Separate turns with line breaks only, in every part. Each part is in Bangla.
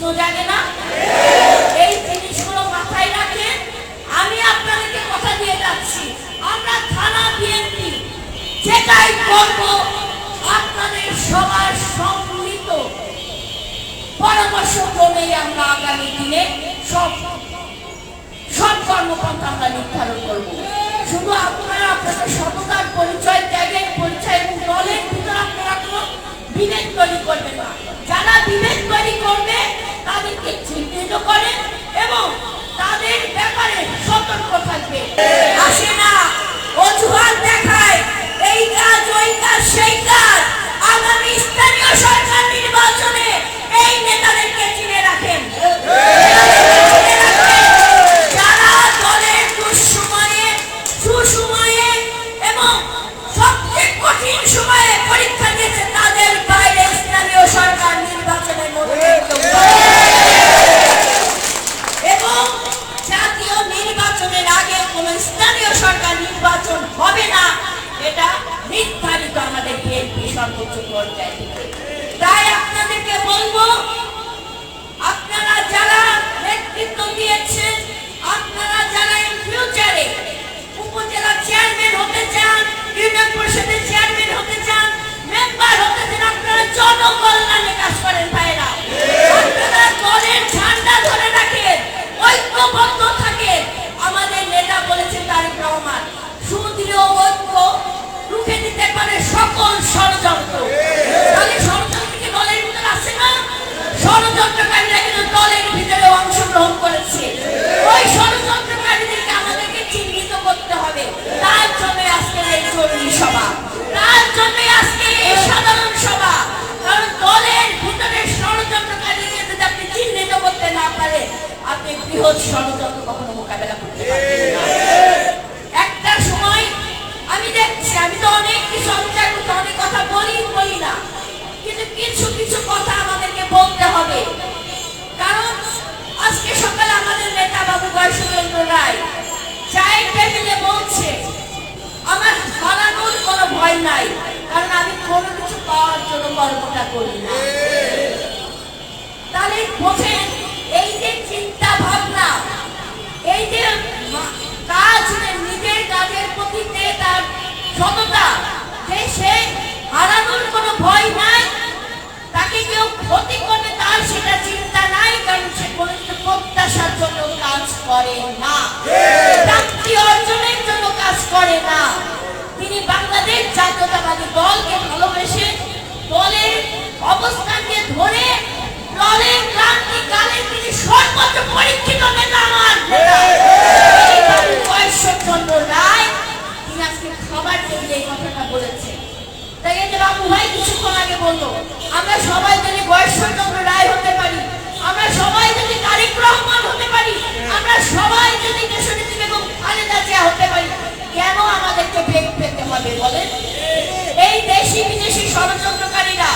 প্রশ্ন জাগে না? এই জিনিসগুলো মাথায় রাখে। আমি আপনাদেরকে কথা দিয়ে যাচ্ছি। আমরা থানা বিএনপি, যেটাই করব আপনাদের সবার সম্মিলিত পরামর্শ ক্রমেই আমরা আগামী দিনে সব সব কর্মকর্তা আমরা নির্ধারণ করব। শুধু আপনারা আপনাদের সততার পরিচয় ত্যাগের পরিচয় এবং দলের ভিতরে আপনারা কোনো বিবেক তৈরি করবেন করে এবং সরকার নির্বাচন হবে না, এটা নির্ধারিত আমাদের বিএনপি সর্বোচ্চ পর্যায়ে তাই আপনাদেরকে বলব, আপনারা যারা নেতৃত্ব দিয়েছেন আজকে সকালে আমাদের নেতা বাবু বয়সেন্দ্র রায় চায়ের টেবিলে বলছে, আমার হারানোর কোনো ভয় নাই, কারণ আমি কোনো কিছু পাওয়ার জন্য কর্মটা করি না। তাহলে বোঝে body. Yeah. ষড়যন্ত্রকারীরা।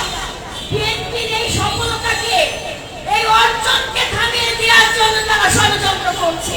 বিএনপির এই সফলতাকে অর্জনকে থামিয়ে দেওয়ার জন্য তারা ষড়যন্ত্র করছে।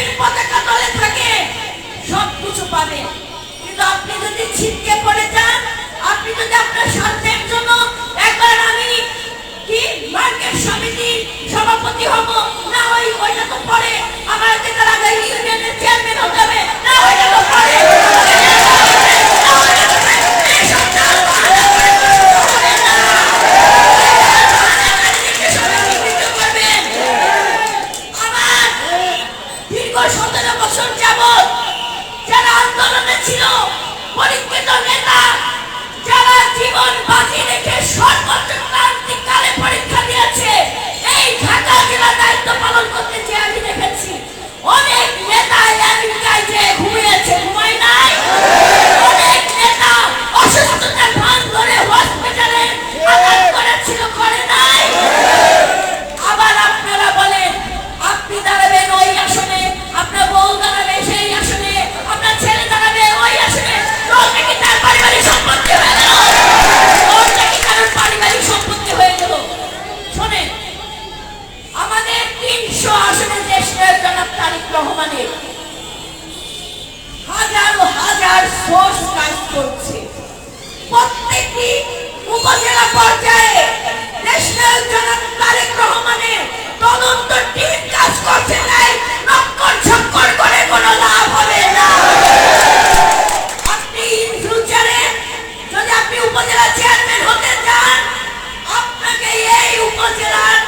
বিএনপির পতাকা তলে থাকে সব কিছু পাবে। কিন্তু আপনি যদি ছিটকে পড়ে যান, আপনি যদি আপনার স্বার্থের জন্য একবার আমি কি মার্কেট সমিতির সভাপতি হব, না ওই ওইটা তো পরে আমার থেকে আগে ইউনিয়নের চেয়ারম্যান হতে হবে, না ওইটা তো পরে। উপজেলা চেয়ারম্যান হতে চান, আপনাকে এই উপজেলার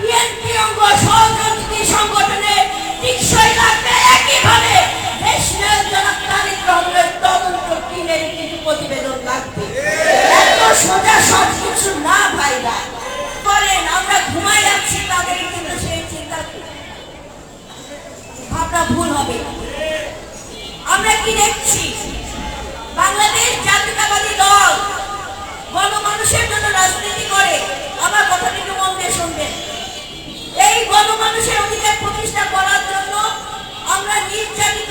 বিএনপি অঙ্গ সহযোগী সংগঠনে টিকসই রাখতে একইভাবে ন্যাশনাল জনাব তারেক তদন্ত টিমের কিছু প্রতিবেদন লাগবে। এত সোজা সব কিছু না ভাইরা। করেন আমরা ঘুমাই যাচ্ছি, তাদের কিন্তু সেই চিন্তা ভাবনা ভুল হবে আমরা কি দেখছি? করার জন্য আমরা নির্যাতিত